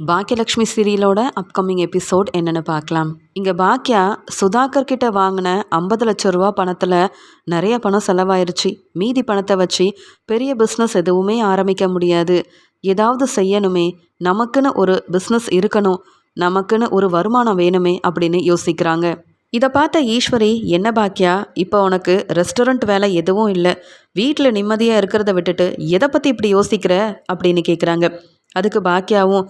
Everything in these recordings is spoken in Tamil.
பாக்கியலக்ஷ்மி சீரியலோட அப்கமிங் எபிசோட் என்னென்னு பார்க்கலாம். இங்கே பாக்கியா சுதாகர் கிட்ட வாங்கின ஐம்பது லட்ச ரூபா பணத்தில் நிறைய பணம் செலவாயிருச்சு. மீதி பணத்தை வச்சு பெரிய பிஸ்னஸ் எதுவுமே ஆரம்பிக்க முடியாது. ஏதாவது செய்யணுமே நமக்குன்னு ஒரு பிஸ்னஸ் இருக்கணும் நமக்குன்னு ஒரு வருமானம் வேணுமே அப்படின்னு யோசிக்கிறாங்க. இதை பார்த்த ஈஸ்வரி என்ன பாக்கியா இப்போ உனக்கு ரெஸ்டாரண்ட் வேலை எதுவும் இல்லை வீட்டில் நிம்மதியாக இருக்கிறத விட்டுட்டு எதை பற்றி இப்படி யோசிக்கிற? அப்படின்னு கேட்குறாங்க அதுக்கு பாக்கியாவும்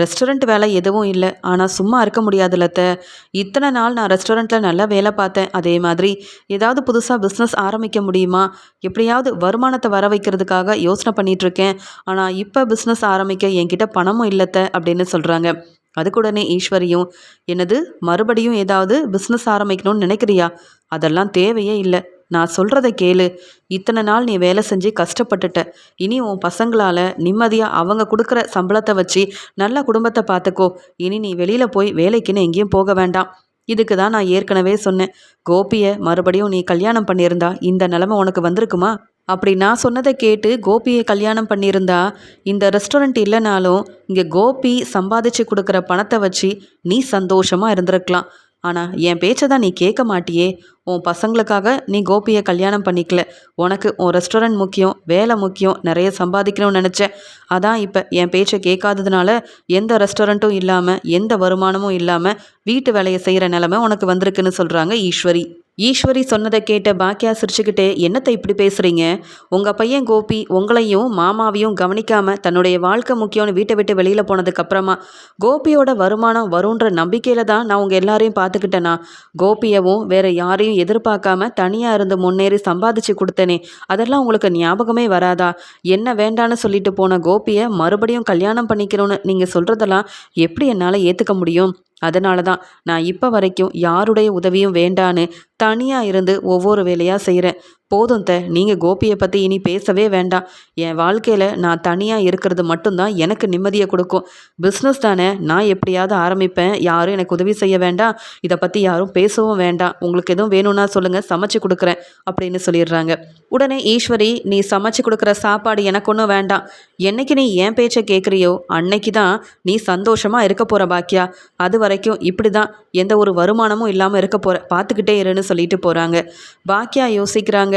ரெஸ்டாரண்ட் வேலை எதுவும் இல்லை. ஆனால் சும்மா இருக்க முடியாதுல்ல இத்தனை நாள் நான் ரெஸ்டாரண்ட்டில் நல்லா வேலை பார்த்தேன். அதே மாதிரி ஏதாவது புதுசாக பிஸ்னஸ் ஆரம்பிக்க முடியுமா? எப்படியாவது வருமானத்தை வர வைக்கிறதுக்காக யோசனை பண்ணிகிட்ருக்கேன் ஆனால் இப்போ பிஸ்னஸ் ஆரம்பிக்க என்கிட்ட பணமும் இல்லத்த அப்படின்னு சொல்கிறாங்க அதுக்குடனே ஈஸ்வரியும் என்னது? மறுபடியும் ஏதாவது பிஸ்னஸ் ஆரம்பிக்கணும்னு நினைக்கிறியா? அதெல்லாம் தேவையே இல்லை. நான் சொல்கிறத கேளு. இத்தனை நாள் நீ வேலை செஞ்சு கஷ்டப்பட்டுட்ட. இனி உன் பசங்களால் நிம்மதியாக அவங்க கொடுக்குற சம்பளத்தை வச்சு நல்ல குடும்பத்தை பார்த்துக்கோ. இனி நீ வெளியில் போய் வேலைக்குன்னு எங்கேயும் போக வேண்டாம். இதுக்கு தான் நான் ஏற்கனவே சொன்னேன். கோபியை மறுபடியும் நீ கல்யாணம் பண்ணியிருந்தா இந்த நிலமை உனக்கு வந்திருக்குமா? அப்படி நான் சொன்னதை கேட்டு கோபியை கல்யாணம் பண்ணியிருந்தா இந்த ரெஸ்டாரண்ட் இல்லைனாலும் இங்கே கோபி சம்பாதிச்சு கொடுக்குற பணத்தை வச்சு நீ சந்தோஷமாக இருந்திருக்கலாம். ஆனால் என் பேச்சை தான் நீ கேட்க மாட்டியே. உன் பசங்களுக்காக நீ கோபியை கல்யாணம் பண்ணிக்கல. உனக்கு உன் ரெஸ்டாரண்ட் முக்கியம் வேலை முக்கியம் நிறைய சம்பாதிக்கணும்னு நினச்சேன். அதான் இப்போ என் பேச்சை கேட்காததுனால எந்த ரெஸ்டாரண்ட்டும் இல்லாமல் எந்த வருமானமும் இல்லாமல் வீட்டு வேலையை செய்கிற நிலமை உனக்கு வந்திருக்குன்னு சொல்கிறாங்க ஈஸ்வரி. ஈஸ்வரி சொன்னதை கேட்ட பாக்கியா சிரிச்சுக்கிட்டே என்னத்தை இப்படி பேசுகிறீங்க உங்கள் பையன் கோபி உங்களையும் மாமாவையும் கவனிக்காமல் தன்னுடைய வாழ்க்கை முக்கியம்னு வீட்டை விட்டு வெளியில் போனதுக்கப்புறமா கோபியோட வருமானம் வரும்ன்ற நம்பிக்கையில் தான் நான் உங்கள் எல்லாரையும் பார்த்துக்கிட்டேனா? கோபியவும் வேறு யாரையும் எதிர்பார்க்காம தனியாக இருந்து முன்னேறி சம்பாதிச்சு கொடுத்தேனே. அதெல்லாம் உங்களுக்கு ஞாபகமே வராதா? என்ன வேண்டான்னு சொல்லிட்டு போன கோபியை மறுபடியும் கல்யாணம் பண்ணிக்கிறோன்னு நீங்கள் சொல்கிறதெல்லாம் எப்படி என்னால் ஏற்றுக்க முடியும்? அதனால தான் நான் இப்போ வரைக்கும் யாருடைய உதவியும் வேண்டான்னு தனியாக இருந்து ஒவ்வொரு வேலையாக செய்கிறேன் போதும் த நீங்கள் கோபியை பற்றி இனி பேசவே வேண்டாம். என் வாழ்க்கையில் நான் தனியாக இருக்கிறது மட்டும்தான் எனக்கு நிம்மதியை கொடுக்கும். பிஸ்னஸ் தானே நான் எப்படியாவது ஆரம்பிப்பேன். யாரும் எனக்கு உதவி செய்ய வேண்டாம். இதை பற்றி யாரும் பேசவும் வேண்டாம். உங்களுக்கு எதுவும் வேணும்னா சொல்லுங்கள் சமைச்சு கொடுக்குறேன் அப்படின்னு சொல்லிடுறாங்க. உடனே ஈஸ்வரி நீ சமைச்சு கொடுக்குற சாப்பாடு எனக்கு ஒன்றும் வேண்டாம். என்னைக்கு நீ என் பேச்சை கேட்குறியோ அன்னைக்கு தான் நீ சந்தோஷமாக இருக்க போகிற பாக்கியா? அது வரைக்கும் இப்படி தான் எந்த ஒரு வருமானமும் இல்லாமல் இருக்க போகிற பார்த்துக்கிட்டே இருன்னு சொல்லிட்டு போகிறாங்க பாக்கியா யோசிக்கிறாங்க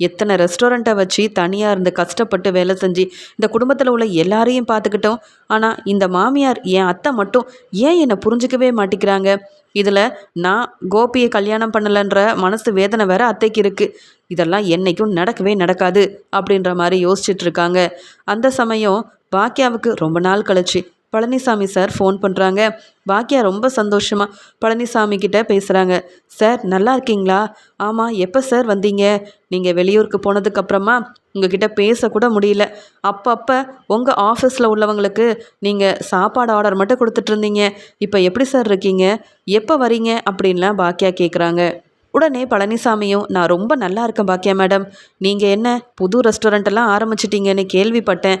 எத்தனை ரெஸ்டாரண்ட்டை வச்சு தனியாக இருந்து கஷ்டப்பட்டு வேலை செஞ்சு இந்த குடும்பத்தில் உள்ள எல்லாரையும் பார்த்துக்கிட்டோம் ஆனால் இந்த மாமியார் என் அத்தை மட்டும் ஏன் என்னை புரிஞ்சிக்கவே மாட்டேங்கிறாங்க? இதில் நான் கோபியை கல்யாணம் பண்ணலைன்ற மனசு வேதனை வேற அத்தைக்கு இருக்குது இதெல்லாம் என்றைக்கும் நடக்கவே நடக்காது அப்படின்ற மாதிரி யோசிச்சுட்டு இருக்காங்க. அந்த சமயம் பாக்கியாவுக்கு ரொம்ப நாள் கழிச்சு பழனிசாமி சார் ஃபோன் பண்ணுறாங்க பாக்கியா ரொம்ப சந்தோஷமாக பழனிசாமி கிட்ட பேசுகிறாங்க சார் நல்லா இருக்கீங்களா? ஆமாம் எப்போ சார் வந்தீங்க? நீங்கள் வெளியூருக்கு போனதுக்கப்புறமா உங்ககிட்ட பேசக்கூட முடியல. அப்பப்போ உங்கள் ஆஃபீஸில் உள்ளவங்களுக்கு நீங்கள் சாப்பாடு ஆர்டர் மட்டும் கொடுத்துட்ருந்தீங்க இப்போ எப்படி சார் இருக்கீங்க? எப்போ வரீங்க? அப்படின்லாம் பாக்கியா கேட்குறாங்க உடனே பழனிசாமியும் நான் ரொம்ப நல்லா இருக்கேன் பாக்கியா மேடம். நீங்கள் என்ன புது ரெஸ்டாரண்ட்டெல்லாம் ஆரம்பிச்சிட்டிங்கன்னு கேள்விப்பட்டேன்.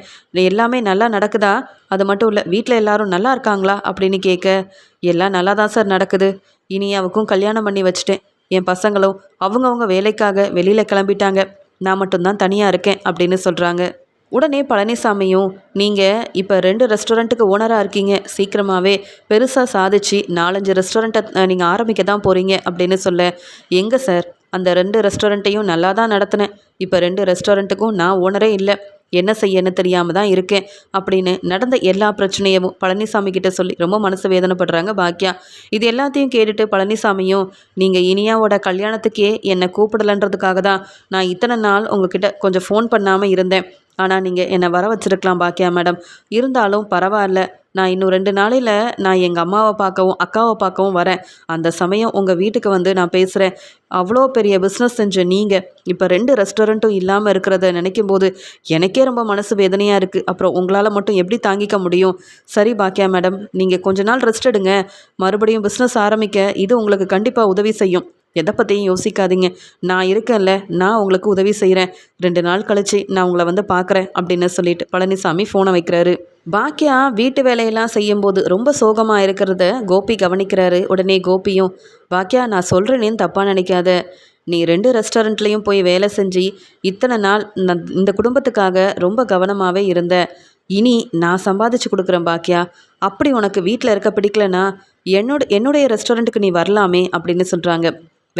எல்லாமே நல்லா நடக்குதா? அது மட்டும் இல்லை வீட்டில் எல்லாரும் நல்லா இருக்காங்களா? அப்படின்னு கேட்க எல்லாம் நல்லா தான் சார் நடக்குது. இனி அவக்கும் கல்யாணம் பண்ணி வச்சுட்டேன். என் பசங்களும் அவங்கவுங்க வேலைக்காக வெளியில் கிளம்பிட்டாங்க. நான் மட்டும்தான் தனியாக இருக்கேன் அப்படின்னு சொல்கிறாங்க உடனே பழனிசாமியும் நீங்கள் இப்போ ரெண்டு ரெஸ்டாரண்ட்டுக்கு ஓனராக இருக்கீங்க. சீக்கிரமாகவே பெருசாக சாதிச்சு நாலஞ்சு ரெஸ்டாரண்ட்டை நீங்கள் ஆரம்பிக்க தான் போகிறீங்க அப்படின்னு சொல்ல எங்கே சார்? அந்த ரெண்டு ரெஸ்டாரண்ட்டையும் நல்லா தான் நடத்தினேன். இப்போ ரெண்டு ரெஸ்டாரண்ட்டுக்கும் நான் ஓனரே இல்லை. என்ன செய்யன்னு தெரியாமல் தான் இருக்கேன். அப்படின்னு நடந்த எல்லா பிரச்சனையும் பழனிசாமி கிட்ட சொல்லி ரொம்ப மனசு வேதனைப்படுறாங்க பாக்கியா இது எல்லாத்தையும் கேட்டுட்டு பழனிசாமியும் நீங்கள் இனியாவோட கல்யாணத்துக்கே என்னை கூப்பிடலன்றதுக்காக தான் நான் இத்தனை நாள் உங்ககிட்ட கொஞ்சம் ஃபோன் பண்ணாமல் இருந்தேன். ஆனால் நீங்கள் என்னை வர வச்சுருக்கலாம் பாக்கியா மேடம். இருந்தாலும் பரவாயில்ல. நான் இன்னும் ரெண்டு நாளையில் நான் எங்கள் அம்மாவை பார்க்கவும் அக்காவை பார்க்கவும் வரேன். அந்த சமயம் உங்கள் வீட்டுக்கு வந்து நான் பேசுகிறேன் அவ்வளோ பெரிய பிஸ்னஸ் செஞ்ச நீங்கள் இப்போ ரெண்டு ரெஸ்டாரண்ட்டும் இல்லாமல் இருக்கிறத நினைக்கும் போது எனக்கே ரொம்ப மனசு வேதனையாக இருக்குது அப்புறம் உங்களால் மட்டும் எப்படி தாங்கிக்க முடியும்? சரி பாக்கியா மேடம் நீங்கள் கொஞ்ச நாள் ரெஸ்ட் எடுங்க. மறுபடியும் பிஸ்னஸ் ஆரம்பிக்க இது உங்களுக்கு கண்டிப்பாக உதவி செய்யும். எதை பற்றியும் யோசிக்காதீங்க. நான் இருக்கேன்ல நான் உங்களுக்கு உதவி செய்கிறேன் ரெண்டு நாள் கழிச்சு நான் உங்களை வந்து பார்க்குறேன் அப்படின்னு சொல்லிட்டு பழனிசாமி ஃபோனை வைக்கிறாரு. பாக்கியா வீட்டு வேலையெல்லாம் செய்யும்போது ரொம்ப சோகமாக இருக்கிறத கோபி கவனிக்கிறாரு. உடனே கோபியும் பாக்கியா நான் சொல்கிறேனேன்னு தப்பாக நினைக்காத. நீ ரெண்டு ரெஸ்டாரண்ட்லேயும் போய் வேலை செஞ்சு இத்தனை நாள் இந்த குடும்பத்துக்காக ரொம்ப கவனமாகவே இருந்த. இனி நான் சம்பாதிச்சு கொடுக்குறேன் பாக்கியா. அப்படி உனக்கு வீட்டில் இருக்க பிடிக்கலனா என்னோட என்னுடைய ரெஸ்டாரண்ட்டுக்கு நீ வரலாமே அப்படின்னு சொல்கிறாங்க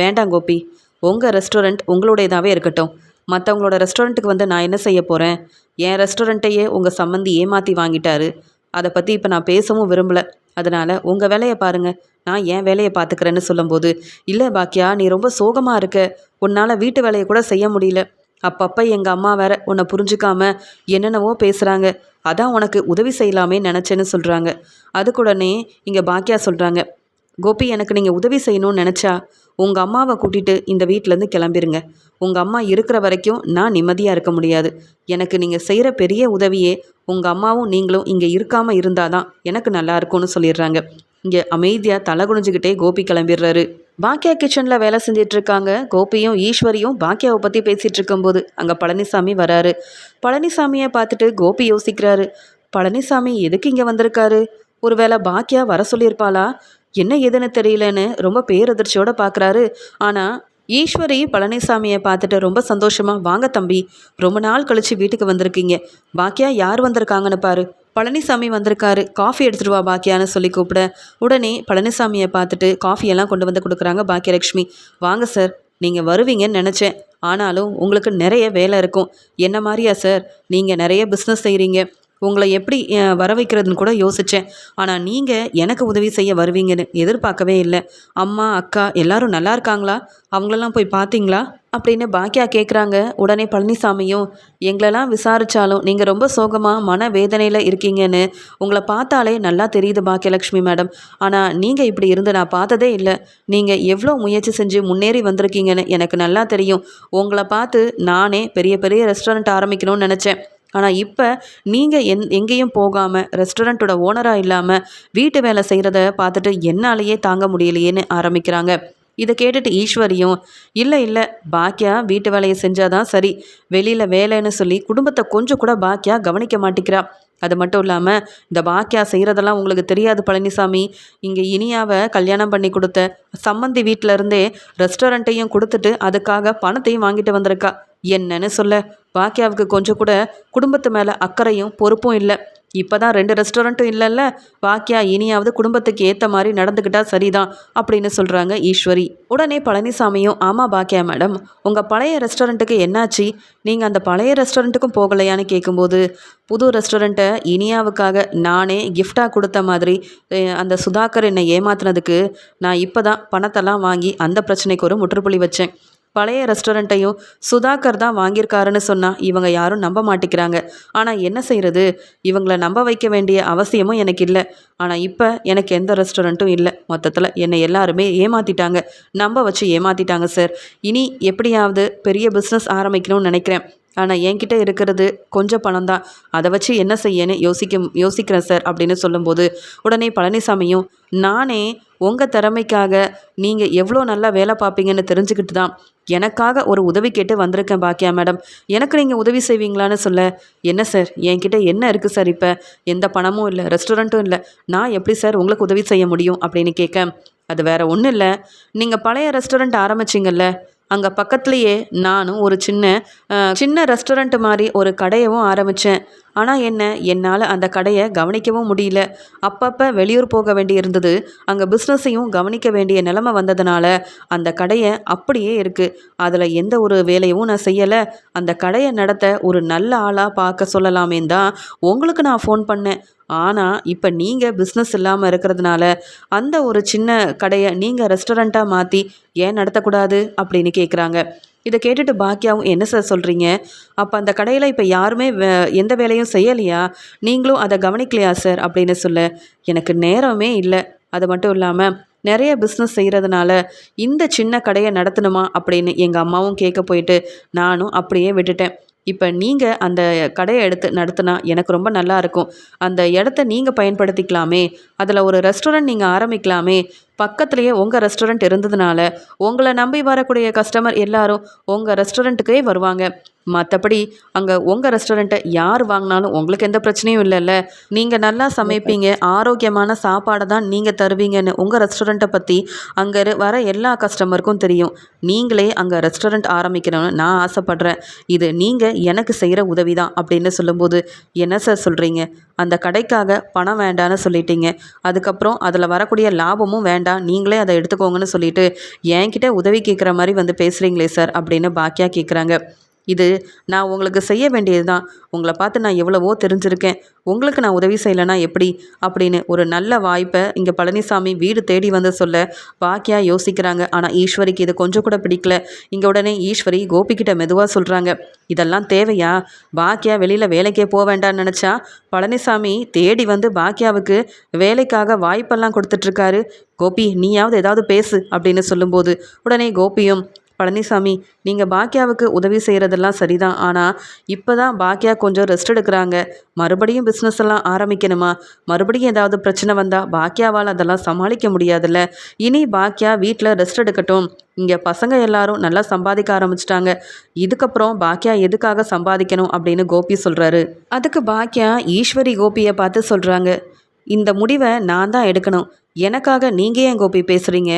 வேண்டாம் கோபி. உங்கள் ரெஸ்டாரண்ட் உங்களுடையதாகவே இருக்கட்டும். மற்றவங்களோட ரெஸ்டாரண்ட்டுக்கு வந்து நான் என்ன செய்ய போகிறேன் என் ரெஸ்டாரண்ட்டையே உங்கள் சம்மந்தி ஏமாற்றி வாங்கிட்டாரு. அதை பற்றி இப்போ நான் பேசவும் விரும்பலை. அதனால் உங்கள் வேலையை பாருங்கள் நான் என் வேலையை பார்த்துக்கிறேன்னு சொல்லும்போது இல்லை பாக்கியா நீ ரொம்ப சோகமாக இருக்க. உன்னால் வீட்டு வேலையை கூட செய்ய முடியல. அப்பப்போ எங்கள் அம்மா வேற உன்னை புரிஞ்சுக்காம என்னென்னவோ பேசுகிறாங்க அதான் உனக்கு உதவி செய்யலாமே நினச்சேன்னு சொல்கிறாங்க அதுக்குடனே இங்கே பாக்கியா சொல்கிறாங்க கோபி எனக்கு நீங்கள் உதவி செய்யணும்னு நினச்சா உங்கள் அம்மாவை கூட்டிகிட்டு இந்த வீட்டிலேருந்து கிளம்பிருங்க. உங்கள் அம்மா இருக்கிற வரைக்கும் நான் நிம்மதியாக இருக்க முடியாது. எனக்கு நீங்கள் செய்கிற பெரிய உதவியே உங்கள் அம்மாவும் நீங்களும் இங்கே இருக்காமல் இருந்தால் தான் எனக்கு நல்லா இருக்கும்னு சொல்லிடுறாங்க. இங்கே அமைதியாக தலை குனிஞ்சுக்கிட்டே கோபி கிளம்பிடுறாரு. பாக்கியா கிச்சனில் வேலை செஞ்சிட்டு இருக்காங்க கோபியும் ஈஸ்வரியும் பாக்கியாவை பற்றி பேசிகிட்டு இருக்கும்போது அங்கே பழனிசாமி வராரு. பழனிசாமியை பார்த்துட்டு கோபி யோசிக்கிறாரு. பழனிசாமி எதுக்கு இங்கே வந்திருக்காரு? ஒருவேளை பாக்கியா வர சொல்லியிருப்பாளா? என்ன ஏதுன்னு தெரியலன்னு ரொம்ப பேரதிர்ச்சியோட பார்க்குறாரு ஆனால் ஈஸ்வரி பழனிசாமியை பார்த்துட்டு ரொம்ப சந்தோஷமாக வாங்க தம்பி ரொம்ப நாள் கழித்து வீட்டுக்கு வந்திருக்கீங்க. பாக்கியா யார் வந்திருக்காங்கன்னு பாரு. பழனிசாமி வந்திருக்காரு. காஃபி எடுத்துகிட்டு வா பாக்கியான்னு சொல்லி கூப்பிட. உடனே பழனிசாமியை பார்த்துட்டு காஃபியெல்லாம் கொண்டு வந்து கொடுக்குறாங்க பாக்கியலக்ஷ்மி வாங்க சார் நீங்கள் வருவீங்கன்னு நினச்சேன். ஆனாலும் உங்களுக்கு நிறைய வேலை இருக்கும். என்ன மாதிரியா சார்? நீங்கள் நிறைய பிஸ்னஸ் செய்கிறீங்க உங்களை எப்படி வர வைக்கிறதுன்னு கூட யோசித்தேன் ஆனால் நீங்கள் எனக்கு உதவி செய்ய வருவீங்கன்னு எதிர்பார்க்கவே இல்லை. அம்மா அக்கா எல்லாரும் நல்லா இருக்காங்களா? அவங்களெல்லாம் போய் பார்த்தீங்களா? அப்படின்னு பாக்கியா கேட்குறாங்க உடனே பழனிசாமியும் எங்களெல்லாம் விசாரித்தாலும் நீங்கள் ரொம்ப சோகமாக மன வேதனையில் இருக்கீங்கன்னு உங்களை பார்த்தாலே நல்லா தெரியுது பாக்கியலக்ஷ்மி மேடம். ஆனால் நீங்கள் இப்படி இருந்து நான் பார்த்ததே இல்லை. நீங்கள் எவ்வளோ முயற்சி செஞ்சு முன்னேறி வந்திருக்கீங்கன்னு எனக்கு நல்லா தெரியும். உங்களை பார்த்து நானே பெரிய பெரிய ரெஸ்டாரண்ட் ஆரம்பிக்கணும்னு நினச்சேன். ஆனால் இப்போ நீங்கள் எந் எங்கேயும் போகாமல் ரெஸ்டாரண்ட்டோட ஓனராக இல்லாமல் வீட்டு வேலை செய்கிறத பார்த்துட்டு என்னாலேயே தாங்க முடியலையேன்னு ஆரம்பிக்கிறாங்க. இதை கேட்டுட்டு ஈஸ்வரியும் இல்லை இல்லை பாக்கியா வீட்டு வேலையை செஞ்சாதான் சரி. வெளியில் வேலைன்னு சொல்லி குடும்பத்தை கொஞ்சம் கூட பாக்கியா கவனிக்க மாட்டேங்கிறா அது மட்டும் இல்லாமல் இந்த பாக்கியா செய்கிறதெல்லாம் உங்களுக்கு தெரியாது பழனிசாமி. இங்கே இனியாவை கல்யாணம் பண்ணி கொடுத்த சம்மந்தி வீட்டிலருந்தே ரெஸ்டாரண்ட்டையும் கொடுத்துட்டு அதுக்காக பணத்தையும் வாங்கிட்டு வந்திருக்கா. என்னன்னு சொல்ல. பாக்கியாவுக்கு கொஞ்சம் கூட குடும்பத்து மேலே அக்கறையும் பொறுப்பும் இல்லை. இப்போ தான் ரெண்டு ரெஸ்டாரண்ட்டும் இல்லைல்ல. பாக்கியா இனியாவது குடும்பத்துக்கு ஏற்ற மாதிரி நடந்துக்கிட்டா சரிதான் அப்படின்னு சொல்கிறாங்க ஈஸ்வரி. உடனே பழனிசாமியும் ஆமாம் பாக்கியா மேடம் உங்கள் பழைய ரெஸ்டாரண்ட்டுக்கு என்னாச்சு? நீங்கள் அந்த பழைய ரெஸ்டாரண்ட்டுக்கும் போகலையான்னு கேட்கும்போது புது ரெஸ்டாரண்ட்டை இனியாவுக்காக நானே கிஃப்டாக கொடுத்த மாதிரி அந்த சுதாகர் என்னை ஏமாத்துனதுக்கு நான் இப்போ தான் பணத்தெல்லாம் வாங்கி அந்த பிரச்சனைக்கு ஒரு முற்றுப்புள்ளி வச்சேன். பழைய ரெஸ்டாரண்ட்டையும் சுதாகர் தான் வாங்கியிருக்காருன்னு சொன்னால் இவங்க யாரும் நம்ப மாட்டேங்கிறாங்க ஆனால் என்ன செய்கிறது இவங்களை நம்ப வைக்க வேண்டிய அவசியமும் எனக்கு இல்லை. ஆனால் இப்போ எனக்கு எந்த ரெஸ்டாரண்ட்டும் இல்லை. மொத்தத்தில் என்னை எல்லாருமே ஏமாற்றிட்டாங்க நம்ப வச்சு ஏமாற்றிட்டாங்க சார் இனி எப்படியாவது பெரிய பிஸ்னஸ் ஆரம்பிக்கணும்னு நினைக்கிறேன். ஆனால் என்கிட்ட இருக்கிறது கொஞ்சம் பணம் தான் அதை வச்சு என்ன செய்யன்னு யோசிக்க யோசிக்கிறேன் சார் அப்படின்னு சொல்லும்போது உடனே பழனிசாமியும் நானே உங்கள் திறமைக்காக நீங்கள் எவ்வளோ நல்லா வேலை பார்ப்பீங்கன்னு தெரிஞ்சுக்கிட்டு தான் எனக்காக ஒரு உதவி கேட்டு வந்திருக்கேன் பாக்கியா மேடம். எனக்கு நீங்கள் உதவி செய்வீங்களான்னு சொல்ல என்ன சார் என்கிட்ட என்ன இருக்குது சார் இப்போ? எந்த பணமும் இல்லை ரெஸ்டாரண்ட்டும் இல்லை. நான் எப்படி சார் உங்களுக்கு உதவி செய்ய முடியும்? அப்படின்னு கேட்க அது வேறு ஒன்றும் இல்லை. நீங்கள் பழைய ரெஸ்டாரண்ட் ஆரம்பிச்சிங்கல்ல அங்கே பக்கத்துலேயே நானும் ஒரு சின்ன சின்ன ரெஸ்டாரண்ட் மாதிரி ஒரு கடையவும் ஆரம்பித்தேன் ஆனால் என்ன என்னால் அந்த கடையை கவனிக்கவும் முடியல. அப்பப்போ வெளியூர் போக வேண்டி இருந்தது அங்கே பிஸ்னஸையும் கவனிக்க வேண்டிய நிலமை வந்ததுனால அந்த கடையை அப்படியே இருக்குது அதில் எந்த ஒரு வேலையும் நான் செய்யலை. அந்த கடையை நடத்த ஒரு நல்ல ஆளாக பார்க்க சொல்லலாமே தான் உங்களுக்கு நான் ஃபோன் பண்ணேன். ஆனால் இப்போ நீங்கள் பிஸ்னஸ் இல்லாமல் இருக்கிறதுனால அந்த ஒரு சின்ன கடையை நீங்கள் ரெஸ்டாரண்ட்டாக மாற்றி ஏன் நடத்தக்கூடாது அப்படின்னு கேட்குறாங்க இதை கேட்டுட்டு பாக்கியாவும் என்ன சார் சொல்கிறீங்க அப்போ அந்த கடையில் இப்போ யாருமே எந்த வேலையும் செய்யலையா? நீங்களும் அதை கவனிக்கலையா சார் அப்படின்னு சொல்ல. எனக்கு நேரமே இல்லை. அது மட்டும் இல்லாமல் நிறைய பிஸ்னஸ் செய்கிறதுனால இந்த சின்ன கடையை நடத்தணுமா? அப்படின்னு எங்கள் அம்மாவும் கேட்க போயிட்டு நானும் அப்படியே விட்டுட்டேன். இப்போ நீங்கள் அந்த கடையை எடுத்து நடத்தினா எனக்கு ரொம்ப நல்லா இருக்கும். அந்த இடத்த நீங்கள் பயன்படுத்திக்கலாமே. அதில் ஒரு ரெஸ்டாரண்ட் நீங்கள் ஆரம்பிக்கலாமே. பக்கத்துலேயே உங்கள் ரெஸ்டாரண்ட் இருந்ததுனால உங்களை நம்பி வரக்கூடிய கஸ்டமர் எல்லாரும் உங்கள் ரெஸ்டாரண்ட்டுக்கே வருவாங்க. மற்றபடி அங்கே உங்கள் ரெஸ்டாரண்ட்டை யார் வாங்கினாலும் உங்களுக்கு எந்த பிரச்சனையும் இல்லைல்ல. நீங்கள் நல்லா சமைப்பீங்க. ஆரோக்கியமான சாப்பாடை தான் நீங்கள் தருவீங்கன்னு உங்கள் ரெஸ்டாரண்ட்டை பற்றி அங்கே வர எல்லா கஸ்டமருக்கும் தெரியும். நீங்களே அங்கே ரெஸ்டாரண்ட் ஆரம்பிக்கணும்னு நான் ஆசைப்பட்றேன். இது நீங்கள் எனக்கு செய்கிற உதவி தான் அப்படின்னு சொல்லும்போது என்ன சார் சொல்கிறீங்க அந்த கடைக்காக பணம் வேண்டான்னு சொல்லிட்டீங்க. அதுக்கப்புறம் அதில் வரக்கூடிய லாபமும் வேண்டாம். நீங்களே அதை எடுத்துக்கோங்கன்னு சொல்லிட்டு என்கிட்ட உதவி கேட்குற மாதிரி வந்து பேசுகிறீங்களே சார் அப்படின்னு பாக்கியா கேட்குறாங்க இது நான் உங்களுக்கு செய்ய வேண்டியது தான் உங்களை பார்த்து நான் எவ்வளவோ தெரிஞ்சிருக்கேன். உங்களுக்கு நான் உதவி செய்யலைனா எப்படி? அப்படின்னு ஒரு நல்ல வாய்ப்பை இங்கே பழனிசாமி வீடு தேடி வந்து சொல்ல பாக்கியா யோசிக்கிறாங்க. ஆனால் ஈஸ்வரிக்கு இது கொஞ்சம் கூட பிடிக்கல. இங்கே உடனே ஈஸ்வரி கோபிக்கிட்ட மெதுவாக சொல்கிறாங்க இதெல்லாம் தேவையா? பாக்கியா வெளியில் வேலைக்கே போக வேண்டாம்னு நினச்சா பழனிசாமி தேடி வந்து பாக்கியாவுக்கு வேலைக்காக வாய்ப்பெல்லாம் கொடுத்துட்ருக்காரு கோபி நீயாவது ஏதாவது பேசு அப்படின்னு சொல்லும்போது உடனே கோபியும் பழனிசாமி நீங்கள் பாக்கியாவுக்கு உதவி செய்கிறதெல்லாம் சரிதான். ஆனால் இப்போ தான் பாக்கியா கொஞ்சம் ரெஸ்ட் எடுக்கிறாங்க. மறுபடியும் பிஸ்னஸ் எல்லாம் ஆரம்பிக்கணுமா? மறுபடியும் ஏதாவது பிரச்சனை வந்தால் பாக்கியாவால் அதெல்லாம் சமாளிக்க முடியாதுல்ல. இனி பாக்கியா வீட்டில் ரெஸ்ட் எடுக்கட்டும். இங்கே பசங்க எல்லாரும் நல்லா சம்பாதிக்க ஆரம்பிச்சிட்டாங்க. இதுக்கப்புறம் பாக்கியா எதுக்காக சம்பாதிக்கணும் அப்படின்னு கோபி சொல்கிறாரு அதுக்கு பாக்கியா ஈஸ்வரி கோபியை பார்த்து சொல்கிறாங்க இந்த முடிவை நான் தான் எடுக்கணும். எனக்காக நீங்கள் ஏன் கோபி பேசுகிறீங்க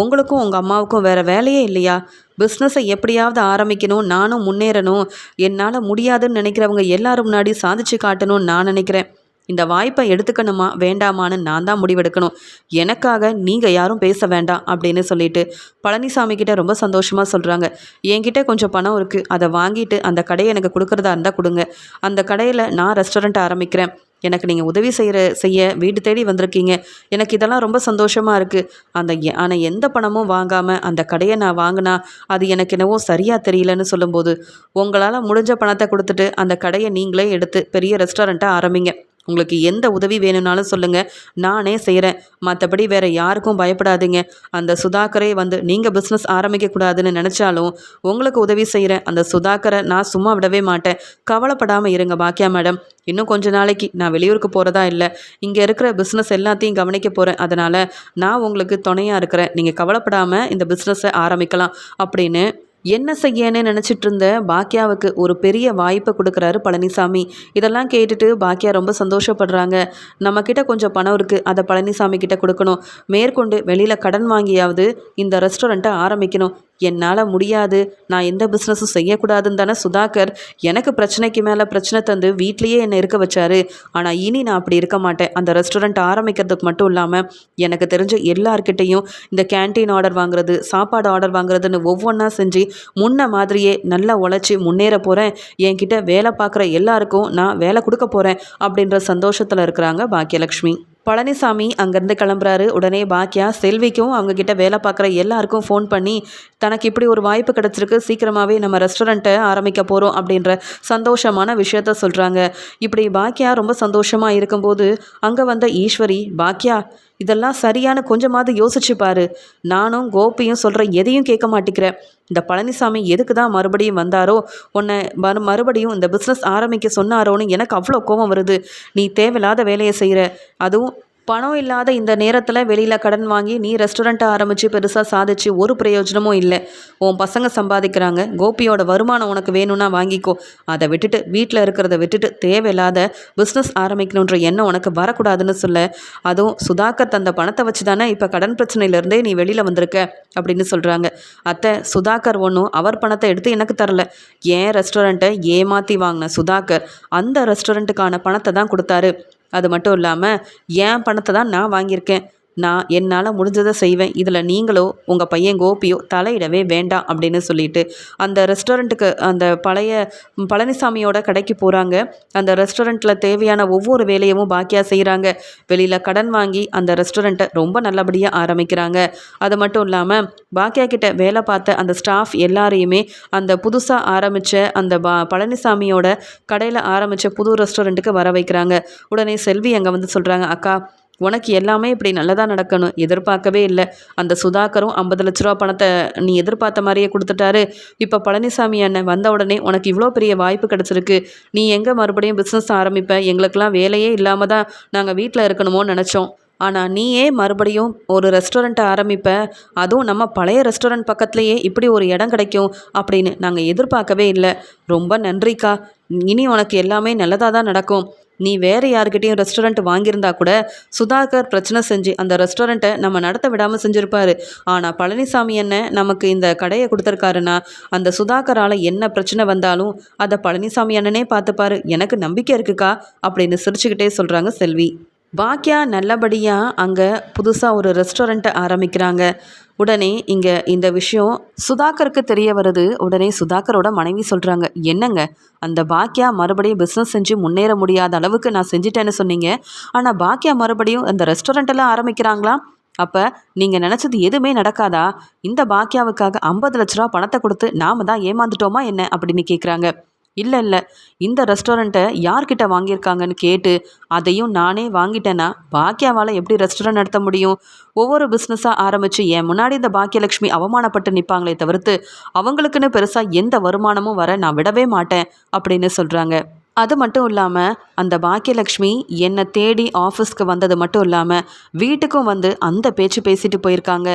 உங்களுக்கும் உங்கள் அம்மாவுக்கும் வேறு வேலையே இல்லையா? பிஸ்னஸை எப்படியாவது ஆரம்பிக்கணும் நானும் முன்னேறணும். என்னால் முடியாதுன்னு நினைக்கிறவங்க எல்லாரும் முன்னாடி சாதிச்சு காட்டணும்னு நான் நினைக்கிறேன். இந்த வாய்ப்பை எடுத்துக்கணுமா வேண்டாமான்னு நான் தான் முடிவெடுக்கணும். எனக்காக நீங்கள் யாரும் பேச வேண்டாம் அப்படின்னு சொல்லிட்டு பழனிசாமி கிட்ட ரொம்ப சந்தோஷமாக சொல்கிறாங்க என்கிட்ட கொஞ்சம் பணம் இருக்குது அதை வாங்கிட்டு அந்த கடையை எனக்கு கொடுக்குறதா இருந்தால் கொடுங்க. அந்த கடையில் நான் ரெஸ்டாரண்ட் ஆரம்பிக்கிறேன். எனக்கு நீங்கள் உதவி செய்கிற செய்ய வீடு தேடி வந்திருக்கீங்க. எனக்கு இதெல்லாம் ரொம்ப சந்தோஷமாக இருக்குது அந்த ஆனால் எந்த பணமும் வாங்காமல் அந்த கடையை நான் வாங்கினா அது எனக்கு என்னவோ சரியாக தெரியலன்னு சொல்லும்போது உங்களால் முடிஞ்ச பணத்தை கொடுத்துட்டு அந்த கடையை நீங்களே எடுத்து பெரிய ரெஸ்டாரண்ட்டாக ஆரம்பிங்க. உங்களுக்கு எந்த உதவி வேணும்னாலும் சொல்லுங்கள் நானே செய்கிறேன் மற்றபடி வேறு யாருக்கும் பயப்படாதீங்க. அந்த சுதாகரே வந்து நீங்கள் பிஸ்னஸ் ஆரம்பிக்கக்கூடாதுன்னு நினச்சாலும் உங்களுக்கு உதவி செய்கிறேன் அந்த சுதாகரை நான் சும்மா விடவே மாட்டேன். கவலைப்படாமல் இருங்க பாக்கியா மேடம். இன்னும் கொஞ்ச நாளைக்கு நான் வெளியூருக்கு போகிறதா இல்லை. இங்கே இருக்கிற பிஸ்னஸ் எல்லாத்தையும் கவனிக்க போகிறேன் அதனால் நான் உங்களுக்கு துணையாக இருக்கிறேன். நீங்கள் கவலைப்படாமல் இந்த பிஸ்னஸை ஆரம்பிக்கலாம். அப்படின்னு என்ன செய்யன்னு நினச்சிட்டு இருந்த பாக்கியாவுக்கு ஒரு பெரிய வாய்ப்பை கொடுக்குறாரு பழனிசாமி. இதெல்லாம் கேட்டுட்டு பாக்கியா ரொம்ப சந்தோஷப்படுறாங்க. நம்மக்கிட்ட கொஞ்சம் பணம் இருக்குது அதை பழனிசாமி கிட்ட கொடுக்கணும். மேற்கொண்டு வெளியில் கடன் வாங்கியாவது இந்த ரெஸ்டாரண்ட்டை ஆரம்பிக்கணும். என்னால் முடியாது. நான் எந்த பிஸ்னஸும் செய்யக்கூடாதுன்னு தானே சுதாகர் எனக்கு பிரச்சனைக்கு மேலே பிரச்சனை தந்து வீட்லேயே என்னை இருக்க வச்சாரு. ஆனால் இனி நான் அப்படி இருக்க மாட்டேன். அந்த ரெஸ்டாரண்ட் ஆரம்பிக்கிறதுக்கு மட்டும் இல்லாமல் எனக்கு தெரிஞ்ச எல்லார்கிட்டேயும் இந்த கேன்டீன் ஆர்டர் வாங்குறது சாப்பாடு ஆர்டர் வாங்குறதுன்னு ஒவ்வொன்றா செஞ்சு முன்ன மாதிரியே நல்லா உழைச்சி முன்னேற போகிறேன் என்கிட்ட வேலை பார்க்குற எல்லாருக்கும் நான் வேலை கொடுக்க போகிறேன் அப்படின்ற சந்தோஷத்தில் இருக்கிறாங்க பாக்கியலக்ஷ்மி. பழனிசாமி அங்கேருந்து கிளம்புறாரு. உடனே பாக்கியா செல்விக்கும் அவங்கக்கிட்ட வேலை பார்க்குற எல்லாருக்கும் ஃபோன் பண்ணி தனக்கு இப்படி ஒரு வாய்ப்பு கிடச்சிருக்கு சீக்கிரமாகவே நம்ம ரெஸ்டாரண்ட்டை ஆரம்பிக்க போகிறோம் அப்படின்ற சந்தோஷமான விஷயத்த சொல்கிறாங்க இப்படி பாக்கியா ரொம்ப சந்தோஷமாக இருக்கும்போது அங்கே வந்த ஈஸ்வரி பாக்கியா இதெல்லாம் சரியான கொஞ்சமாவது யோசிச்சு பாரு. நானும் கோபியும் சொல்கிற எதையும் கேட்க மாட்டேங்கிறேன் இந்த பழனிசாமி எதுக்கு தான் மறுபடியும் வந்தாரோ உன்னை மறு மறுபடியும் இந்த பிஸ்னஸ் ஆரம்பிக்க சொன்னாரோன்னு எனக்கு அவ்வளோ கோபம் வருது. நீ தேவையில்லாத வேலையை செய்கிற அதுவும் பணம் இல்லாத இந்த நேரத்தில் வெளியில் கடன் வாங்கி நீ ரெஸ்டாரண்ட்டை ஆரம்பித்து பெருசாக சாதிச்சு ஒரு பிரயோஜனமும் இல்லை. உன் பசங்க சம்பாதிக்கிறாங்க. கோபியோட வருமானம் உனக்கு வேணும்னா வாங்கிக்கோ. அதை விட்டுட்டு வீட்டில் இருக்கிறத விட்டுட்டு தேவையில்லாத பிஸ்னஸ் ஆரம்பிக்கணுன்ற எண்ணம் உனக்கு வரக்கூடாதுன்னு சொல்ல. அதுவும் சுதாகர் தந்த பணத்தை வச்சு தானே இப்போ கடன் பிரச்சனையிலேருந்தே நீ வெளியில் வந்திருக்க அப்படின்னு சொல்கிறாங்க அத்தை சுதாகர் ஒன்றும் அவர் பணத்தை எடுத்து எனக்கு தரல. ஏன் ரெஸ்டாரண்ட்டை ஏமாற்றி வாங்கின சுதாகர் அந்த ரெஸ்டாரண்ட்டுக்கான பணத்தை தான் கொடுத்தாரு. அது மட்டும் இல்லாமல் என் பணத்தை தான் நான் வாங்கியிருக்கேன். நான் என்னால் முடிஞ்சதை செய்வேன். இதில் நீங்களோ உங்கள் பையன் கோபியோ தலையிடவே வேண்டாம் அப்படின்னு சொல்லிட்டு அந்த ரெஸ்டாரண்ட்டுக்கு அந்த பழைய பழனிசாமியோட கடைக்கு போகிறாங்க அந்த ரெஸ்டாரண்ட்டில் தேவையான ஒவ்வொரு வேலையும் பாக்கியாக செய்கிறாங்க வெளியில் கடன் வாங்கி அந்த ரெஸ்டாரண்ட்டை ரொம்ப நல்லபடியாக ஆரம்பிக்கிறாங்க. அது மட்டும் இல்லாமல் பாக்கியா கிட்ட வேலை பார்த்த அந்த ஸ்டாஃப் எல்லாரையுமே அந்த புதுசாக ஆரம்பித்த அந்த பா பழனிசாமியோட கடையில் ஆரம்பித்த புது ரெஸ்டாரண்ட்டுக்கு வர வைக்கிறாங்க. உடனே செல்வி அங்கே வந்து சொல்கிறாங்க அக்கா உனக்கு எல்லாமே இப்படி நல்லதாக நடக்கணும். எதிர்பார்க்கவே இல்லை. அந்த சுதாகரும் ஐம்பது லட்ச ரூபா பணத்தை நீ எதிர்பார்த்த மாதிரியே கொடுத்துட்டாரு. இப்போ பழனிசாமி அண்ணன் வந்த உடனே உனக்கு இவ்வளோ பெரிய வாய்ப்பு கிடச்சிருக்கு. நீ எங்கே மறுபடியும் பிஸ்னஸ் ஆரம்பிப்ப? எங்களுக்கெல்லாம் வேலையே இல்லாமல் தான் நாங்கள் வீட்டில் இருக்கணுமோன்னு நினச்சோம். ஆனால் நீயே மறுபடியும் ஒரு ரெஸ்டாரண்ட்டை ஆரம்பிப்ப. அதுவும் நம்ம பழைய ரெஸ்டாரண்ட் பக்கத்துலேயே இப்படி ஒரு இடம் கிடைக்கும் அப்படின்னு நாங்கள் எதிர்பார்க்கவே இல்லை. ரொம்ப நன்றிக்கா. இனி உனக்கு எல்லாமே நல்லதாக தான் நடக்கும். நீ வேறு யாருக்கிட்டேயும் ரெஸ்டாரண்ட் வாங்கியிருந்தா கூட சுதாகர் பிரச்சனை செஞ்சு அந்த ரெஸ்டாரண்ட்டை நம்ம நடத்த விடாமல் செஞ்சுருப்பாரு. ஆனால் பழனிசாமி என்ன நமக்கு இந்த கடையை கொடுத்துருக்காருன்னா அந்த சுதாகரால் என்ன பிரச்சனை வந்தாலும் அதை பழனிசாமி அண்ணனே பார்த்துப்பாரு. எனக்கு நம்பிக்கை இருக்குக்கா அப்படின்னு சிரிச்சுக்கிட்டே சொல்கிறாங்க செல்வி. பாக்கியா நல்லபடியாக அங்கே புதுசாக ஒரு ரெஸ்டாரண்ட்டை ஆரம்பிக்கிறாங்க. உடனே இங்கே இந்த விஷயம் சுதாகருக்கு தெரிய வருது. உடனே சுதாகரோட மனைவி சொல்கிறாங்க என்னங்க? அந்த பாக்கியா மறுபடியும் பிஸ்னஸ் செஞ்சு முன்னேற முடியாத அளவுக்கு நான் செஞ்சிட்டேன்னு சொன்னீங்க. ஆனால் பாக்கியா மறுபடியும் அந்த ரெஸ்டாரண்ட்டெல்லாம் ஆரம்பிக்கிறாங்களா? அப்போ நீங்கள் நினச்சது எதுவுமே நடக்காதா? இந்த பாக்கியாவுக்காக ஐம்பது லட்ச ரூபா பணத்தை கொடுத்து நாம தான் ஏமாந்துட்டோமா என்ன? அப்படின்னு கேட்குறாங்க இல்லை இல்லை. இந்த ரெஸ்டாரண்ட்டை யார்கிட்ட வாங்கியிருக்காங்கன்னு கேட்டு அதையும் நானே வாங்கிட்டேன்னா பாக்கியாவால் எப்படி ரெஸ்டாரண்ட் நடத்த முடியும்? ஒவ்வொரு பிஸ்னஸாக ஆரம்பித்து என் முன்னாடி இந்த பாக்கியலட்சுமி அவமானப்பட்டு நிற்பாங்களே தவிர்த்து அவங்களுக்குன்னு பெருசாக எந்த வருமானமும் வர நான் விடவே மாட்டேன் அப்படின்னு சொல்கிறாங்க அது மட்டும் இல்லாமல் அந்த பாக்கியலக்ஷ்மி என்னை தேடி ஆஃபீஸ்க்கு வந்தது மட்டும் இல்லாமல் வீட்டுக்கும் வந்து அந்த பேச்சு பேசிட்டு போயிருக்காங்க.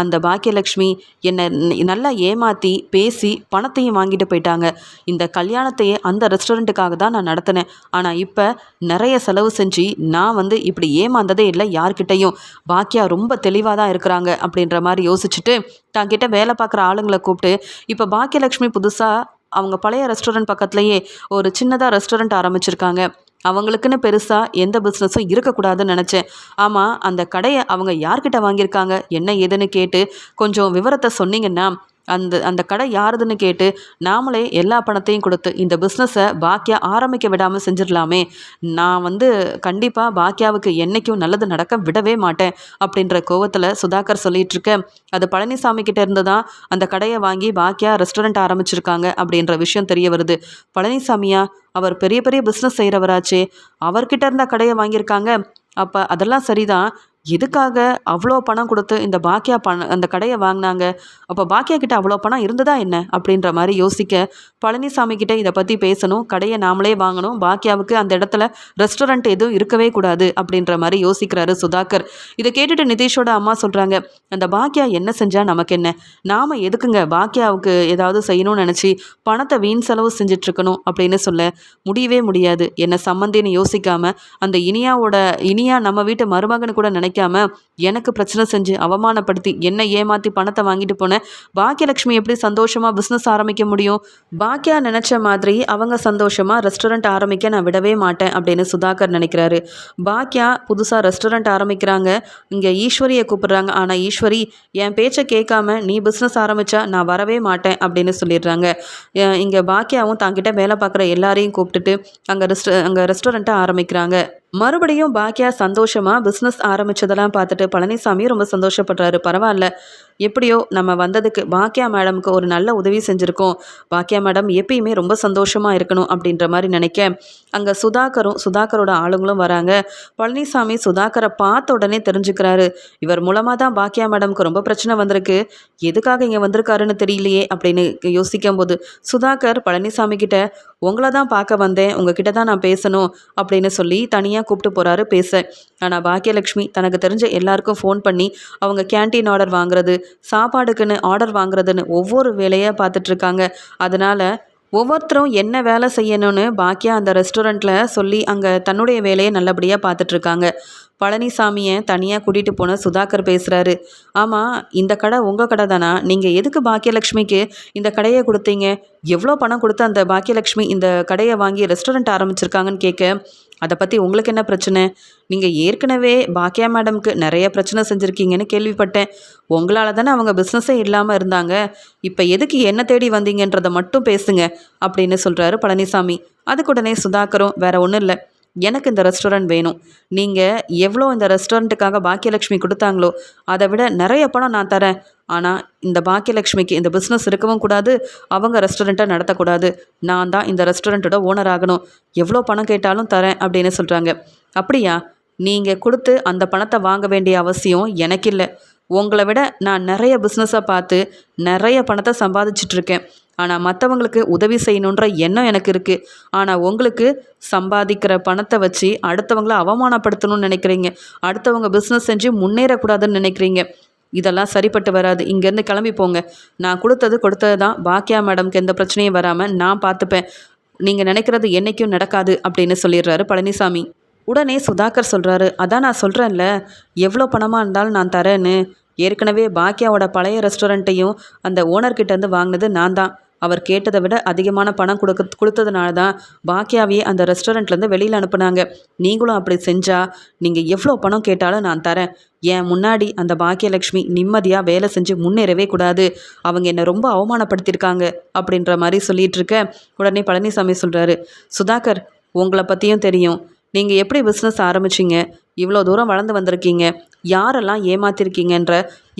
அந்த பாக்கியலக்ஷ்மி என்னை நல்லா ஏமாற்றி பேசி பணத்தையும் வாங்கிட்டு போயிட்டாங்க. இந்த கல்யாணத்தையே அந்த ரெஸ்டாரண்ட்டுக்காக தான் நான் நடத்தினேன். ஆனால் இப்போ நிறைய செலவு செஞ்சு நான் வந்து இப்படி ஏமாந்ததே இல்லை யார்கிட்டையும். பாக்கியா ரொம்ப தெளிவாக தான் இருக்கிறாங்க அப்படின்ற மாதிரி யோசிச்சுட்டு கிட்ட வேலை பார்க்குற ஆளுங்களை கூப்பிட்டு இப்போ பாக்கியலக்ஷ்மி புதுசாக அவங்க பழைய ரெஸ்டாரண்ட் பக்கத்துலேயே ஒரு சின்னதாக ரெஸ்டாரண்ட் ஆரம்பிச்சிருக்காங்க. அவங்களுக்குன்னு பெருசாக எந்த பிஸ்னஸும் இருக்கக்கூடாதுன்னு நினச்சேன். ஆமாம் அந்த கடையை அவங்க யார்கிட்ட வாங்கியிருக்காங்க என்ன ஏதுன்னு கேட்டு கொஞ்சம் விவரத்தை சொன்னீங்கன்னா அந்த அந்த கடை யாருதுன்னு கேட்டு நாமளே எல்லா பணத்தையும் கொடுத்து இந்த பிஸ்னஸை பாக்கியா ஆரம்பிக்க விடாமல் செஞ்சிடலாமே. நான் வந்து கண்டிப்பாக பாக்கியாவுக்கு என்றைக்கும் நல்லது நடக்க விடவே மாட்டேன் அப்படின்ற கோவத்தில் சுதாகர் சொல்லிட்டு இருக்க அது பழனிசாமி கிட்ட இருந்து தான் அந்த கடையை வாங்கி பாக்கியா ரெஸ்டாரண்ட் ஆரம்பிச்சிருக்காங்க அப்படின்ற விஷயம் தெரிய வருது. பழனிசாமியா அவர் பெரிய பெரிய பிஸ்னஸ் செய்கிறவராச்சே அவர்கிட்ட இருந்த கடையை வாங்கியிருக்காங்க. அப்போ அதெல்லாம் சரிதான். எதுக்காக அவ்வளோ பணம் கொடுத்து இந்த பாக்கியா பண அந்த கடையை வாங்கினாங்க? அப்போ பாக்கியா கிட்ட அவ்வளோ பணம் இருந்ததா என்ன? அப்படின்ற மாதிரி யோசிக்க பழனிசாமி கிட்ட இதை பற்றி பேசணும். கடையை நாமளே வாங்கணும். பாக்கியாவுக்கு அந்த இடத்துல ரெஸ்டாரண்ட் எதுவும் இருக்கவே கூடாது அப்படின்ற மாதிரி யோசிக்கிறாரு சுதாகர். இதை கேட்டுட்டு நிதிஷோட அம்மா சொல்கிறாங்க அந்த பாக்கியா என்ன செஞ்சால் நமக்கு என்ன? நாம் எதுக்குங்க பாக்கியாவுக்கு ஏதாவது செய்யணும்னு நினச்சி பணத்தை வீண் செலவு செஞ்சிட்ருக்கணும்? அப்படின்னு சொல்ல முடியவே முடியாது. என்ன சம்மந்தின்னு யோசிக்காமல் அந்த இனியாவோட இனியா நம்ம வீட்டு மருமகன் கூட நினைக்க நினைக்காம எனக்கு பிரச்சனை செஞ்சு அவமானப்படுத்தி என்னை ஏமாற்றி பணத்தை வாங்கிட்டு போனேன் பாக்கியலட்சுமி எப்படி சந்தோஷமாக பிஸ்னஸ் ஆரம்பிக்க முடியும்? பாக்கியா நினச்ச மாதிரி அவங்க சந்தோஷமாக ரெஸ்டாரண்ட் ஆரம்பிக்க நான் விடவே மாட்டேன் அப்படின்னு சுதாகர் நினைக்கிறாரு. பாக்கியா புதுசாக ரெஸ்டாரண்ட் ஆரம்பிக்கிறாங்க. இங்கே ஈஸ்வரியை கூப்பிடுறாங்க. ஆனால் ஈஸ்வரி என் பேச்சை கேட்காம நீ பிஸ்னஸ் ஆரம்பித்தா நான் வரவே மாட்டேன் அப்படின்னு சொல்லிடுறாங்க. இங்கே பாக்கியாவும் தாங்கிட்ட வேலை பார்க்குற எல்லாரையும் கூப்பிட்டுட்டு அங்கே ரெஸ்ட அங்கே ரெஸ்டாரண்ட்டை ஆரம்பிக்கிறாங்க. மறுபடியும் பாக்கியா சந்தோஷமாக பிஸ்னஸ் ஆரம்பித்ததெல்லாம் பார்த்துட்டு பழனிசாமி ரொம்ப சந்தோஷப்படுறாரு. பரவாயில்ல. எப்படியோ நம்ம வந்ததுக்கு பாக்கியா மேடமுக்கு ஒரு நல்ல உதவி செஞ்சுருக்கோம். பாக்கியா மேடம் எப்பயுமே ரொம்ப சந்தோஷமாக இருக்கணும் அப்படின்ற மாதிரி நினைக்க அங்கே சுதாகரும் சுதாகரோட ஆளுங்களும் வராங்க. பழனிசாமி சுதாகரை பார்த்த உடனே தெரிஞ்சுக்கிறாரு. இவர் மூலமாக தான் பாக்கியா மேடமுக்கு ரொம்ப பிரச்சனை வந்திருக்கு. எதுக்காக இங்கே வந்திருக்காருன்னு தெரியலையே அப்படின்னு யோசிக்கும் போது சுதாகர் பழனிசாமி கிட்ட உங்களை தான் பார்க்க வந்தேன். உங்ககிட்ட தான் நான் பேசணும் அப்படின்னு சொல்லி தனியாக கூப்பிட்டு போகிறாரு பேச. ஆனால் பாக்கியலட்சுமி தனக்கு தெரிஞ்ச எல்லாருக்கும் ஃபோன் பண்ணி அவங்க கேன்டீன் ஆர்டர் வாங்குறது சாப்பாடுக்குன்னு ஆர்டர் வாங்குறதுன்னு ஒவ்வொரு வேலையாக பார்த்துட்ருக்காங்க. அதனால் ஒவ்வொருத்தரும் என்ன வேலை செய்யணும்னு பாக்கியா அந்த ரெஸ்டாரண்ட்டில் சொல்லி அங்கே தன்னுடைய வேலையை நல்லபடியாக பார்த்துட்ருக்காங்க. பழனிசாமியை தனியாக கூட்டிகிட்டு போன சுதாகர் பேசுகிறாரு ஆமாம் இந்த கடை உங்கள் கடை தானா? நீங்கள் எதுக்கு பாக்கியலக்ஷ்மிக்கு இந்த கடையை கொடுத்தீங்க? எவ்வளோ பணம் கொடுத்து அந்த பாக்கியலக்ஷ்மி இந்த கடையை வாங்கி ரெஸ்டாரண்ட் ஆரம்பிச்சிருக்காங்கன்னு கேட்க அதை பற்றி உங்களுக்கு என்ன பிரச்சனை? நீங்கள் ஏற்கனவே பாக்கியா மேடம்க்கு நிறைய பிரச்சனை செஞ்சுருக்கீங்கன்னு கேள்விப்பட்டேன். உங்களால் தானே அவங்க பிஸ்னஸே இல்லாமல் இருந்தாங்க. இப்போ எதுக்கு என்ன தேடி வந்தீங்கன்றதை மட்டும் பேசுங்க அப்படின்னு சொல்கிறாரு பழனிசாமி. அதுக்கு உடனே சுதாகரும் வேற ஒன்றும் இல்லை. எனக்கு இந்த ரெஸ்டாரண்ட் வேணும். நீங்கள் எவ்வளோ இந்த ரெஸ்டாரண்ட்டுக்காக பாக்கியலட்சுமி கொடுத்தாங்களோ அதை விட நிறைய பணம் நான் தரேன். ஆனால் இந்த பாக்கியலட்சுமிக்கு இந்த பிஸ்னஸ் இருக்கவும் கூடாது அவங்க ரெஸ்டாரண்ட்டை நடத்தக்கூடாது. நான் தான் இந்த ரெஸ்டாரண்ட்டோட ஓனர் ஆகணும். எவ்வளோ பணம் கேட்டாலும் தரேன் அப்படின்னு சொல்கிறாங்க அப்படியா? நீங்கள் கொடுத்து அந்த பணத்தை வாங்க வேண்டிய அவசியம் எனக்கு இல்லை உங்களை விட நான் நிறைய பிஸ்னஸை பார்த்து நிறைய பணத்தை சம்பாதிச்சிட்ருக்கேன் ஆனால் மற்றவங்களுக்கு உதவி செய்யணுன்ற எண்ணம் எனக்கு இருக்குது ஆனால் உங்களுக்கு சம்பாதிக்கிற பணத்தை வச்சு அடுத்தவங்கள அவமானப்படுத்தணும்னு நினைக்கிறீங்க. அடுத்தவங்க பிஸ்னஸ் செஞ்சு முன்னேறக்கூடாதுன்னு நினைக்கிறீங்க. இதெல்லாம் சரிப்பட்டு வராது. இங்கேருந்து கிளம்பி போங்க. நான் கொடுத்தது கொடுத்தது தான் பாக்கியா மேடம்க்கு எந்த பிரச்சனையும் வராமல் நான் பார்த்துப்பேன். நீங்கள் நினைக்கிறது என்றைக்கும் நடக்காது அப்படின்னு சொல்லிடுறாரு பழனிசாமி. உடனே சுதாகர் சொல்கிறாரு அதான் நான் சொல்கிறேன்ல எவ்வளோ பணமாக இருந்தாலும் நான் தரேன்னு. ஏற்கனவே பாக்கியாவோட பழைய ரெஸ்டாரண்ட்டையும் அந்த ஓனர்கிட்டேருந்து வாங்கினது நான் தான். அவர் கேட்டதை விட அதிகமான பணம் கொடுக்க கொடுத்ததுனால தான் பாக்கியாவையே அந்த ரெஸ்டாரண்ட்லேருந்து வெளியில் அனுப்புனாங்க. நீங்களும் அப்படி செஞ்சால் நீங்கள் எவ்வளோ பணம் கேட்டாலும் நான் தரேன். என் முன்னாடி அந்த பாக்கியலக்ஷ்மி நிம்மதியாக வேலை செஞ்சு முன்னேறவே கூடாது. அவங்க என்னை ரொம்ப அவமானப்படுத்தியிருக்காங்க அப்படின்ற மாதிரி சொல்லிகிட்டு இருக்க. உடனே பழனிசாமி சொல்கிறாரு சுதாகர் உங்களை பற்றியும் தெரியும். நீங்கள் எப்படி பிஸ்னஸ் ஆரம்பிச்சிங்க? இவ்வளோ தூரம் வளர்ந்து வந்திருக்கீங்க. யாரெல்லாம் ஏமாத்திருக்கீங்கன்ற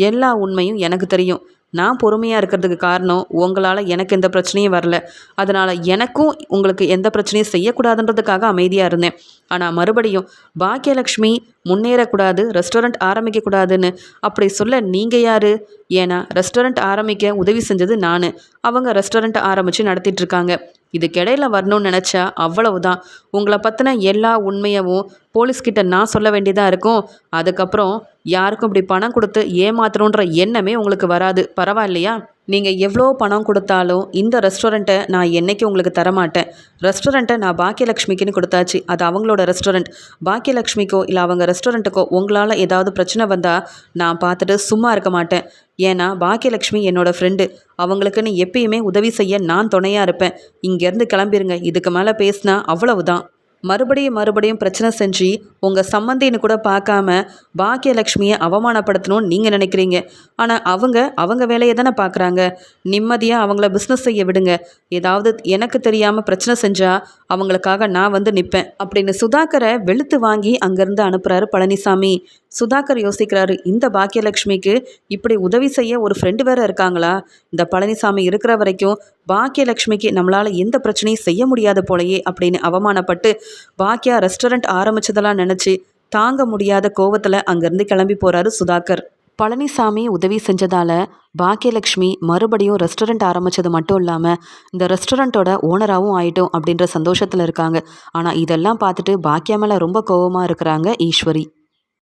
எல்லா உண்மையும் எனக்கு தெரியும். நான் பொறுமையாக இருக்கிறதுக்கு காரணம் உங்களால் எனக்கு எந்த பிரச்சனையும் வரல. அதனால் எனக்கும் உங்களுக்கு எந்த பிரச்சனையும் செய்யக்கூடாதுன்றதுக்காக அமைதியாக இருந்தேன். ஆனால் மறுபடியும் பாக்கியலக்ஷ்மி முன்னேறக்கூடாது ரெஸ்டாரண்ட் ஆரம்பிக்கக்கூடாதுன்னு அப்படி சொல்ல நீங்கள் யார்? ஏன்னா ரெஸ்டாரண்ட் ஆரம்பிக்க உதவி செஞ்சது நான். அவங்க ரெஸ்டாரண்ட் ஆரம்பித்து நடத்திட்டுருக்காங்க இதுக்கிடையில் வரணும்னு நினச்சா அவ்வளவுதான். உங்களை பற்றின எல்லா உண்மையவும் போலீஸ்கிட்ட நான் சொல்ல வேண்டியதாக இருக்கும். அதுக்கப்புறம் யாருக்கும் இப்படி பணம் கொடுத்து ஏமாத்தணுன்ற எண்ணமே உங்களுக்கு வராது. பரவாயில்லையா? நீங்கள் எவ்வளோ பணம் கொடுத்தாலும் இந்த ரெஸ்டாரண்ட்டை நான் என்றைக்கும் உங்களுக்கு தரமாட்டேன்? ரெஸ்டாரண்ட்டை நான் பாக்கியலக்ஷ்மிக்குன்னு கொடுத்தாச்சு. அது அவங்களோட ரெஸ்டாரண்ட். பாக்கியலக்ஷ்மிக்கோ இல்லை அவங்க ரெஸ்டாரண்ட்டுக்கோ உங்களால் ஏதாவது பிரச்சனை வந்தால் நான் பார்த்துட்டு சும்மா இருக்க மாட்டேன். ஏன்னா பாக்கியலக்ஷ்மி என்னோடய ஃப்ரெண்டு அவங்களுக்குன்னு எப்பயுமே உதவி செய்ய நான் துணையாக இருப்பேன். இங்கேருந்து கிளம்பிருங்க. இதுக்கு மேலே பேசினா அவ்வளவுதான். மறுபடியும் மறுபடியும் பிரச்சனை செஞ்சு உங்கள் சம்மந்தின்னு கூட பார்க்காம பாக்கியலக்ஷ்மியை அவமானப்படுத்தணும்னு நீங்கள் நினைக்கிறீங்க. ஆனால் அவங்க அவங்க வேலையை தானே பார்க்குறாங்க. நிம்மதியாக அவங்கள பிஸ்னஸ் செய்ய விடுங்க. ஏதாவது எனக்கு தெரியாமல் பிரச்சனை செஞ்சால் அவங்களுக்காக நான் வந்து நிற்பேன் அப்படின்னு சுதாகரை வெளுத்து வாங்கி அங்கேருந்து அனுப்புகிறாரு பழனிசாமி. சுதாகர் யோசிக்கிறாரு இந்த பாக்கியலக்ஷ்மிக்கு இப்படி உதவி செய்ய ஒரு ஃப்ரெண்டு வேற இருக்காங்களா? இந்த பழனிசாமி இருக்கிற வரைக்கும் பாக்கியலக்ஷ்மிக்கு நம்மளால் எந்த பிரச்சனையும் செய்ய முடியாத போலையே அப்படின்னு அவமானப்பட்டு பாக்கியா ரெஸ்டாரண்ட் ஆரம்பிச்சதெல்லாம் நினச்சி தாங்க முடியாத கோவத்தில் அங்கேருந்து கிளம்பி போகிறாரு சுதாகர். பழனிசாமி உதவி செஞ்சதால் பாக்கியலக்ஷ்மி மறுபடியும் ரெஸ்டாரண்ட் ஆரம்பித்தது மட்டும் இல்லாமல் இந்த ரெஸ்டாரண்ட்டோட ஓனராகவும் ஆயிட்டோம் அப்படின்ற சந்தோஷத்தில் இருக்காங்க. ஆனால் இதெல்லாம் பார்த்துட்டு பாக்கியா மேலே ரொம்ப கோவமாக இருக்கிறாங்க ஈஸ்வரி.